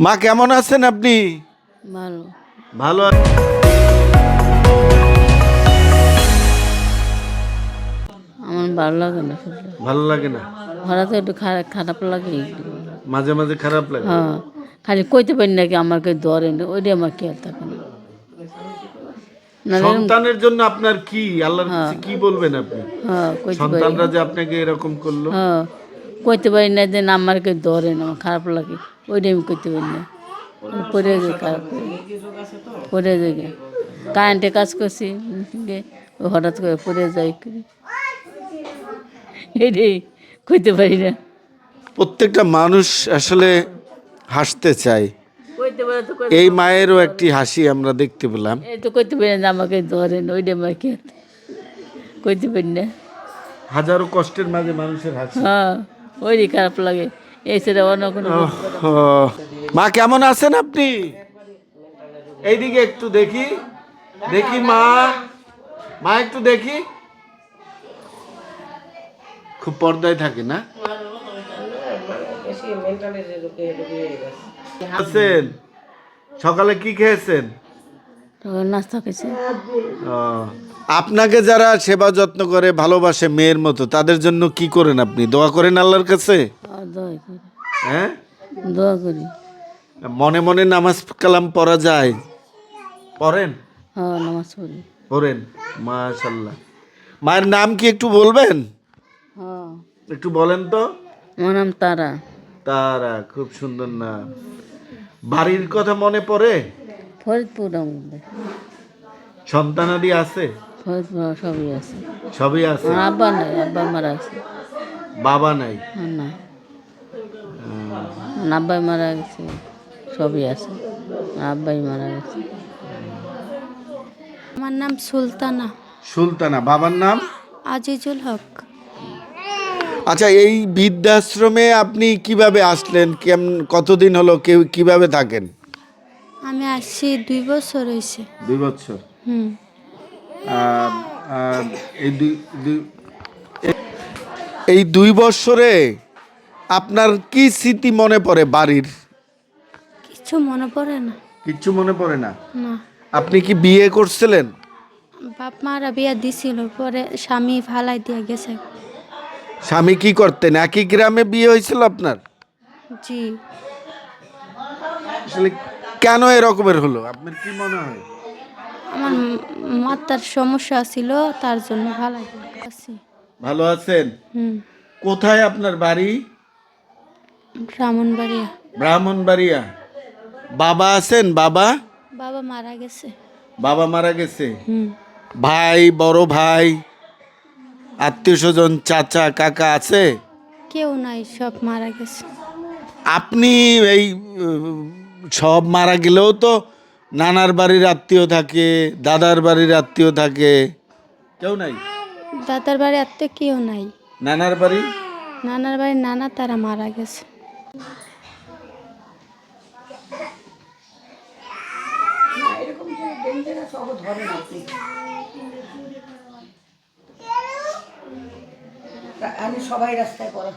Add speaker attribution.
Speaker 1: মা কেমন আছেন আপনি?
Speaker 2: ভালো।
Speaker 1: ভালো
Speaker 2: আমার ভালো লাগে না
Speaker 1: ভালো লাগে না?
Speaker 2: একটু খারাপ লাগে।
Speaker 1: মাঝে মাঝে খারাপ লাগে?
Speaker 2: হ্যাঁ খালি কইতে পারি নাকি আমাকে ধরে না ওইটা আমার খেয়াল থাকে না।
Speaker 1: সন্তানের জন্য আপনার কি? আল্লাহর কাছে কি বলবেন আপনি?
Speaker 2: হ্যাঁ
Speaker 1: সন্তানরা যে আপনাকে এরকম করল?
Speaker 2: হ্যাঁ। কইতে পারি না যে না আমাকে ধরে না আমার খারাপ লাগে। ওইটা আমি কইতে পারি না। পরে যাই খারাপ পরে যাই গে। কারেন্টে কাজ করছি হঠাৎ করে পরে যাই করি। এইটাই কইতে পারি না।
Speaker 1: প্রত্যেকটা মানুষ আসলে হাসতে চায়। এই মায়েরও একটি হাসি আমরা দেখতে পেলাম।
Speaker 2: এই তো কইতে পারি না আমাকে ধরে না ওইটা আমার কইতে পারি না।
Speaker 1: হাজারো কষ্টের মাঝে মানুষের হাসি।
Speaker 2: হ্যাঁ। ওইটাই খারাপ লাগে। এই সেটা অন্য কোনো
Speaker 1: মা কেমন আছেন আপনি? এইদিকে একটু দেখি। দেখি মা। মা একটু দেখি। খুব পর্দায় থাকে না? আছেন? সকালে কি খেয়েছেন?
Speaker 2: নাস্তা খেয়েছে।
Speaker 1: ও, আপনাকে যারা সেবা যত্ন করে ভালোবাসে মেয়ের মতো তাদের জন্য কি করেন আপনি? দোয়া করেন আল্লাহর কাছে? হ্যাঁ?
Speaker 2: দোয়া করি।
Speaker 1: মনে মনে নামাজ কালাম পড়া যায়? পড়েন?
Speaker 2: হ্যাঁ নামাজ পড়ি।
Speaker 1: পড়েন? মাশাল্লাহ মায়ের নাম কি একটু বলবেন?
Speaker 2: হ্যাঁ।
Speaker 1: একটু বলেন তো।
Speaker 2: আমার নাম তারা।
Speaker 1: তারা খুব সুন্দর নাম। বাড়ির কথা মনে পড়ে?
Speaker 2: ফরিদপুর
Speaker 1: সন্তানাদি আছে?
Speaker 2: ফরিদপুর সবই আছে।
Speaker 1: সবই আছে?
Speaker 2: আব্বা নাই আব্বা মারা আছে
Speaker 1: বাবা নাই?
Speaker 2: আর না আব্বাই মারা গেছে সবই আছে। আব্বাই মারা গেছে।
Speaker 3: আমার নাম সুলতানা।
Speaker 1: সুলতানা বাবার নাম?
Speaker 3: আজিজুল হক।
Speaker 1: আচ্ছা এই বৃদ্ধাশ্রমে আপনি কীভাবে আসলেন? কেমন কতদিন হলো? কেউ কীভাবে থাকেন?
Speaker 3: আমি আসছি দুই বছর হয়েছে
Speaker 1: দুই বছর?
Speaker 3: হুম।
Speaker 1: এই দুই এই দুই বছরে আপনার কি স্মৃতি মনে পড়ে বাড়ির?
Speaker 3: কিছু মনে পড়ে না।
Speaker 1: কিচ্ছু মনে পড়ে না?
Speaker 3: না।
Speaker 1: আপনি কি বিয়ে করছিলেন?
Speaker 3: বাপ মারা বিয়া দিছিল পরে স্বামী ফালাই দিয়ে গেছে।
Speaker 1: স্বামী কি করতেন? একই গ্রামে বিয়ে হয়েছিল আপনার?
Speaker 3: জি।
Speaker 1: আসলে কেন এরকমের হলো? আপনার কি মনে হয়?
Speaker 3: আমার ম- মাথার সমস্যা ছিল তার জন্য দিয়ে গেছে
Speaker 1: ভালো আছেন? কোথায় আপনার বাড়ি?
Speaker 3: ব্রাহ্মণবাড়িয়া।
Speaker 1: ব্রাহ্মণবাড়িয়া। বাবা আছেন? বাবা?
Speaker 3: বাবা মারা গেছে।
Speaker 1: বাবা মারা গেছে? ভাই বড় ভাই আত্মীয় স্বজন চাচা কাকা আছে?
Speaker 3: কেউ নাই সব মারা গেছে।
Speaker 1: আপনি এই সব মারা গেলেও তো নানার বাড়ির আত্মীয় থাকে দাদার বাড়ির আত্মীয় থাকে। কেউ নাই?
Speaker 3: দাদার বাড়ি আত্মীয় কেউ নাই।
Speaker 1: নানার বাড়ি?
Speaker 3: নানার বাড়ি নানা তারা মারা গেছে।
Speaker 4: আমি সবাই রাস্তায় পড়া।